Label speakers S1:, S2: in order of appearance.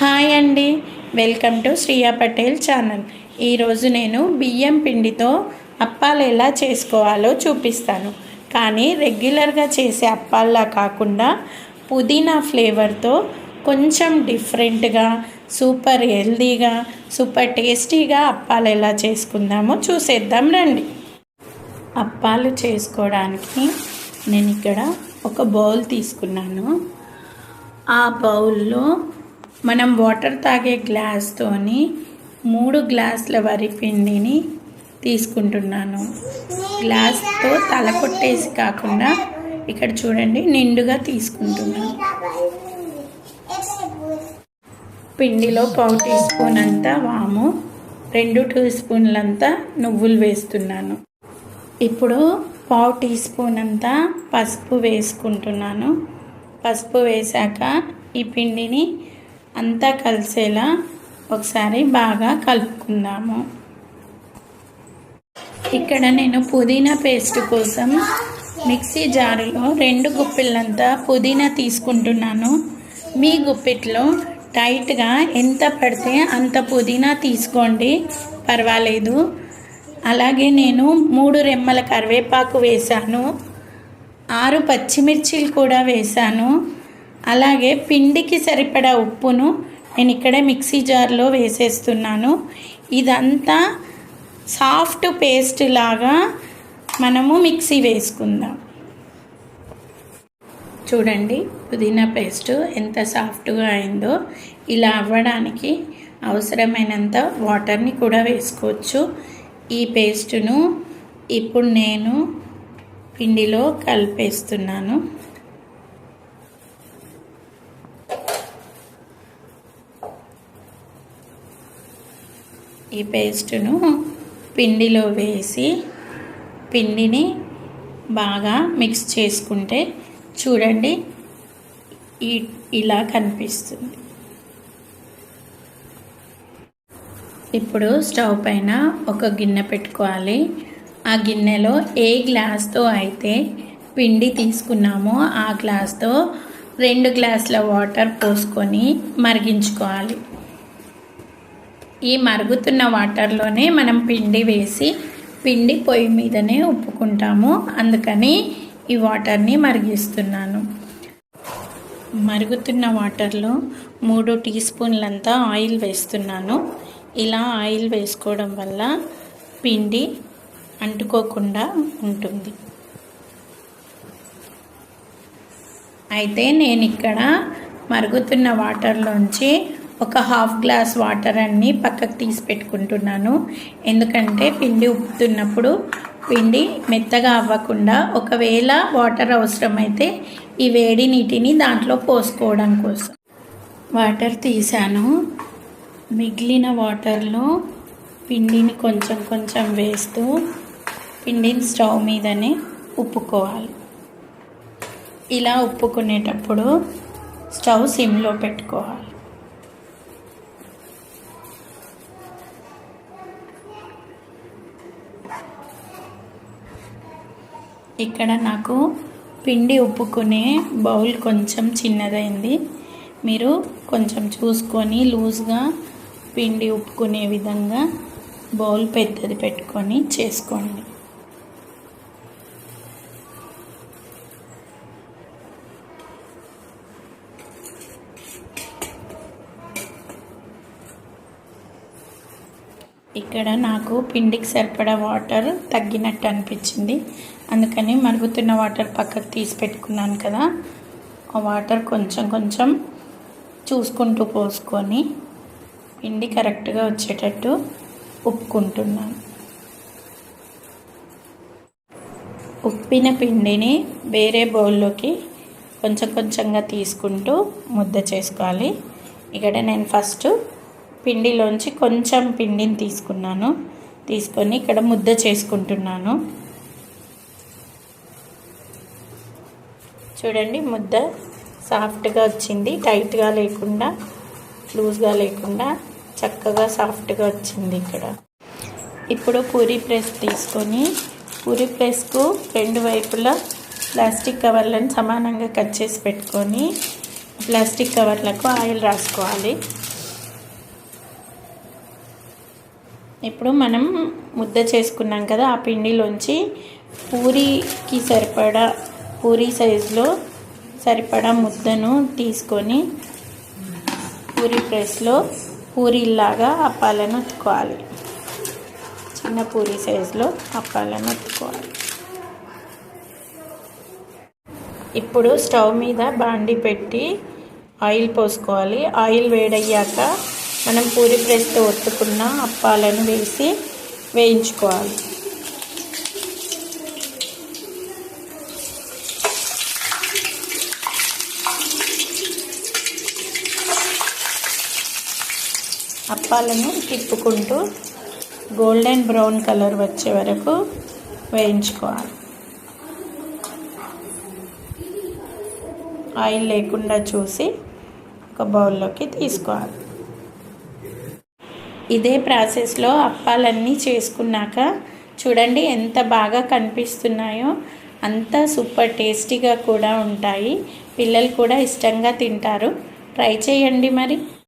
S1: Hi అండి. Welcome to Shriya Patel channel. ఈరోజు నేను బియ్యం పిండితో అప్పాలు ఎలా చేసుకోవాలో చూపిస్తాను. కానీ రెగ్యులర్గా చేసే అప్పాల్లా కాకుండా పుదీనా ఫ్లేవర్తో కొంచెం డిఫరెంట్గా సూపర్ హెల్దీగా సూపర్ టేస్టీగా అప్పాలు ఎలా చేసుకుందామో చూసేద్దాం రండి. అప్పాలు చేసుకోవడానికి నేను ఇక్కడ ఒక బౌల్ తీసుకున్నాను. ఆ బౌల్లో మనం వాటర్ తాగే గ్లాస్తోని మూడు గ్లాసుల వరి పిండిని తీసుకుంటున్నాను. గ్లాస్తో తల కొట్టేసి కాకుండా ఇక్కడ చూడండి నిండుగా తీసుకుంటున్నాను పిండిలో పావు టీ స్పూన్ అంతా వాము రెండు టీ స్పూన్లంతా నువ్వులు వేస్తున్నాను. ఇప్పుడు పావు టీ స్పూన్ అంతా పసుపు వేసుకుంటున్నాను. పసుపు వేశాక ఈ పిండిని అంతా కలిసేలా ఒకసారి బాగా కలుపుకుందాము. ఇక్కడ నేను పుదీనా పేస్ట్ కోసం మిక్సీ జారులో రెండు గుప్పిళ్ళంతా పుదీనా తీసుకుంటున్నాను. మీ గుప్పిట్లో టైట్గా ఎంత పడితే అంత పుదీనా తీసుకోండి. పర్వాలేదు. అలాగే నేను మూడు రెమ్మల కరివేపాకు వేశాను. ఆరు పచ్చిమిర్చీలు కూడా వేశాను. అలాగే పిండికి సరిపడా ఉప్పును నేను ఇక్కడే మిక్సీ జార్లో వేసేస్తున్నాను. ఇదంతా సాఫ్ట్ పేస్ట్ లాగా మనము మిక్సీ వేసుకుందాం. చూడండి పుదీనా పేస్ట్ ఎంత సాఫ్ట్గా అయిందో. ఇలా అవ్వడానికి అవసరమైనంత వాటర్ని కూడా వేసుకోవచ్చు. ఈ పేస్టును ఇప్పుడు నేను పిండిలో కలిపేస్తున్నాను. ఈ పేస్టును పిండిలో వేసి పిండిని బాగా మిక్స్ చేసుకుంటే చూడండి ఈ ఇలా కనిపిస్తుంది. ఇప్పుడు స్టవ్ పైన ఒక గిన్నె పెట్టుకోవాలి. ఆ గిన్నెలో ఏ గ్లాస్తో అయితే పిండి తీసుకున్నామో ఆ గ్లాస్తో రెండు గ్లాసుల వాటర్ పోసుకొని మరిగించుకోవాలి. ఈ మరుగుతున్న వాటర్లోనే మనం పిండి వేసి పిండి పొయ్యి మీదనే ఉప్పుకుంటాము. అందుకని ఈ వాటర్ని మరిగిస్తున్నాను. మరుగుతున్న వాటర్లో మూడు టీ స్పూన్లంతా ఆయిల్ వేస్తున్నాను. ఇలా ఆయిల్ వేసుకోవడం వల్ల పిండి అంటుకోకుండా ఉంటుంది. అయితే నేను ఇక్కడ మరుగుతున్న వాటర్లోంచి ఒక హాఫ్ గ్లాస్ వాటర్ అన్ని పక్కకు తీసి పెట్టుకుంటున్నాను. ఎందుకంటే పిండి ఉప్పుతున్నప్పుడు పిండి మెత్తగా అవ్వకుండా ఒకవేళ వాటర్ అవసరమైతే ఈ వేడి నీటిని దాంట్లో పోసుకోవడం కోసం. వాటర్ తీసాను మిగిలిన వాటర్లో పిండిని కొంచెం కొంచెం వేస్తూ పిండిని స్టవ్ మీదనే ఉప్పుకోవాలి. ఇలా ఉప్పుకునేటప్పుడు స్టవ్ సిమ్లో పెట్టుకోవాలి. ఇక్కడ నాకు పిండి ఉప్పుకునే బౌల్ కొంచెం చిన్నదైంది. మీరు కొంచెం చూసుకొని లూజ్గా పిండి ఉప్పుకునే విధంగా బౌల్ పెద్దది పెట్టుకొని చేసుకోండి. ఇక్కడ నాకు పిండికి సరిపడా వాటర్ తగ్గినట్టు అనిపించింది. అందుకని మరుగుతున్న వాటర్ పక్కకు తీసి పెట్టుకున్నాను కదా. ఆ వాటర్ కొంచెం కొంచెం చూసుకుంటూ పోసుకొని పిండి కరెక్ట్గా వచ్చేటట్టు ఉప్పుకుంటున్నాను. ఉప్పిన పిండిని వేరే బౌల్లోకి కొంచెం కొంచెంగా తీసుకుంటూ ముద్ద చేసుకోవాలి. ఇక్కడ నేను ఫస్ట్ పిండిలోంచి కొంచెం పిండిని తీసుకున్నాను. తీసుకొని ఇక్కడ ముద్ద చేసుకుంటున్నాను. చూడండి ముద్ద సాఫ్ట్గా వచ్చింది. టైట్గా లేకుండా లూజ్గా లేకుండా చక్కగా సాఫ్ట్గా వచ్చింది ఇక్కడ. ఇప్పుడు పూరి ప్రెస్ తీసుకొని పూరి ప్రెస్కు రెండు వైపులా ప్లాస్టిక్ కవర్లను సమానంగా కట్ చేసి పెట్టుకొని ప్లాస్టిక్ కవర్లకు ఆయిల్ రాసుకోవాలి. ఇప్పుడు మనం ముద్ద చేసుకున్నాం కదా ఆ పిండిలోంచి పూరికి సరిపడా పూరీ సైజులో సరిపడా ముద్దను తీసుకొని పూరి ప్రెస్లో పూరిలాగా అప్పాలను ఉత్తుకోవాలి. చిన్న పూరి సైజులో అప్పాలను ఉత్తుకోవాలి. ఇప్పుడు స్టవ్ మీద బాండి పెట్టి ఆయిల్ పోసుకోవాలి. ఆయిల్ వేడయ్యాక మనం పూరి ప్రెస్తో ఒత్తుకున్న అప్పాలను వేసి వేయించుకోవాలి. అప్పాలను తిప్పుకుంటూ గోల్డెన్ బ్రౌన్ కలర్ వచ్చే వరకు వేయించుకోవాలి. ఆయిల్ లేకుండా చూసి ఒక బౌల్లోకి తీసుకోవాలి. ఇదే ప్రాసెస్లో అప్పాలన్నీ చేసుకున్నాక చూడండి ఎంత బాగా కనిపిస్తున్నాయో అంత సూపర్ టేస్టీగా కూడా ఉంటాయి. పిల్లలు కూడా ఇష్టంగా తింటారు. ట్రై చేయండి మరి.